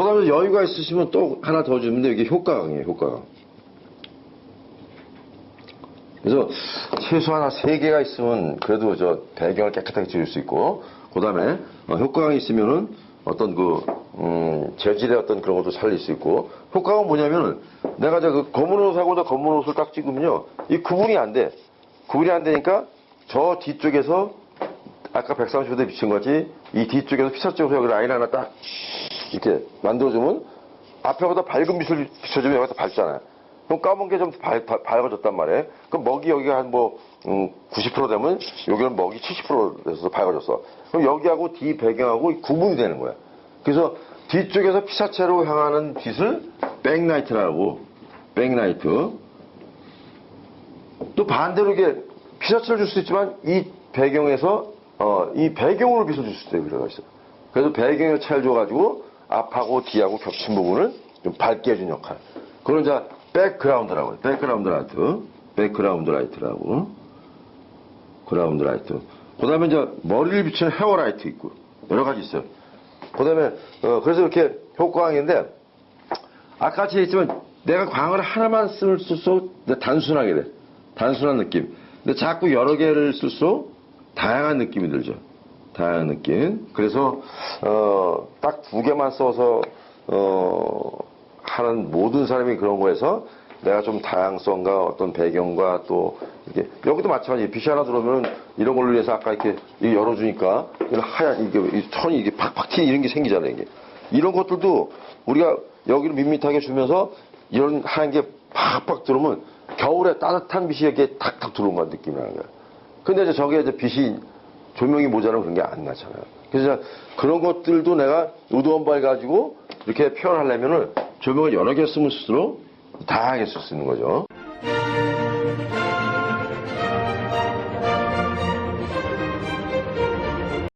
그 다음에 여유가 있으시면 또 하나 더 주면 돼. 이게 효과강이에요, 효과강. 그래서 최소 하나 세 개가 있으면 그래도 저 배경을 깨끗하게 지을 수 있고, 그 다음에 효과강이 있으면은 어떤 그, 음, 재질의 어떤 그런 것도 살릴 수 있고, 효과가 뭐냐면은 내가 저 그 검은 옷 하고 저 검은 옷을 딱 찍으면요, 이 구분이 안 돼. 구분이 안 되니까 저 뒤쪽에서 아까 130도 비친 거지, 이 뒤쪽에서 피사적으로 여기 라인 하나 딱 이렇게 만들어주면 앞에보다 밝은 빛을 비춰주면 여기서 밝잖아요. 그럼 까만 게 좀 밝아졌단 말이에요. 그럼 먹이 여기가 한 뭐, 음, 90% 되면 여기는 먹이 70% 돼서 밝아졌어. 그럼 여기하고 뒤 배경하고 구분이 되는 거야. 그래서 뒤쪽에서 피사체로 향하는 빛을 백라이트라고, 백라이트. 또 반대로 이게 피사체를 줄 수 있지만 이 배경에서 어, 이 배경으로 빛을 줄 수도 있어요. 그래서 그래서 배경에 차를 줘가지고 앞하고 뒤하고 겹친 부분을 좀 밝게 해준 역할. 그걸 이제 백그라운드라고 해요. 백그라운드 라이트. 백그라운드 라이트라고. 그라운드 라이트. 그 다음에 이제 머리를 비추는 헤어 라이트 있고. 여러 가지 있어요. 그 다음에, 어, 그래서 이렇게 효과광인데, 아까 같이 했지만 내가 광을 하나만 쓸수록 단순하게 돼. 단순한 느낌. 근데 자꾸 여러 개를 쓸수록 다양한 느낌이 들죠. 다양한 느낌. 그래서 어, 딱 두 개만 써서 어, 하는 모든 사람이 그런 거에서 내가 좀 다양성과 어떤 배경과 또 이게 여기도 마찬가지. 빛이 하나 들어오면 이런 걸로 해서 아까 이렇게 열어주니까 이런 하얀 이게 이 톤이 이게 팍팍 튀는 이런 게 생기잖아요. 이게 이런 것들도 우리가 여기를 밋밋하게 주면서 이런 하얀 게 팍팍 들어오면 겨울에 따뜻한 빛이 이렇게 탁탁 들어온 것 느낌이 나는 거야. 근데 이제 저게 이제 빛이 조명이 모자라면 그런 게 안 나잖아요. 그래서 그런 것들도 내가 우도원발 가지고 이렇게 표현하려면은 조명을 여러 개 쓰면 쓸수록 다양하게 쓸 수 있는 거죠.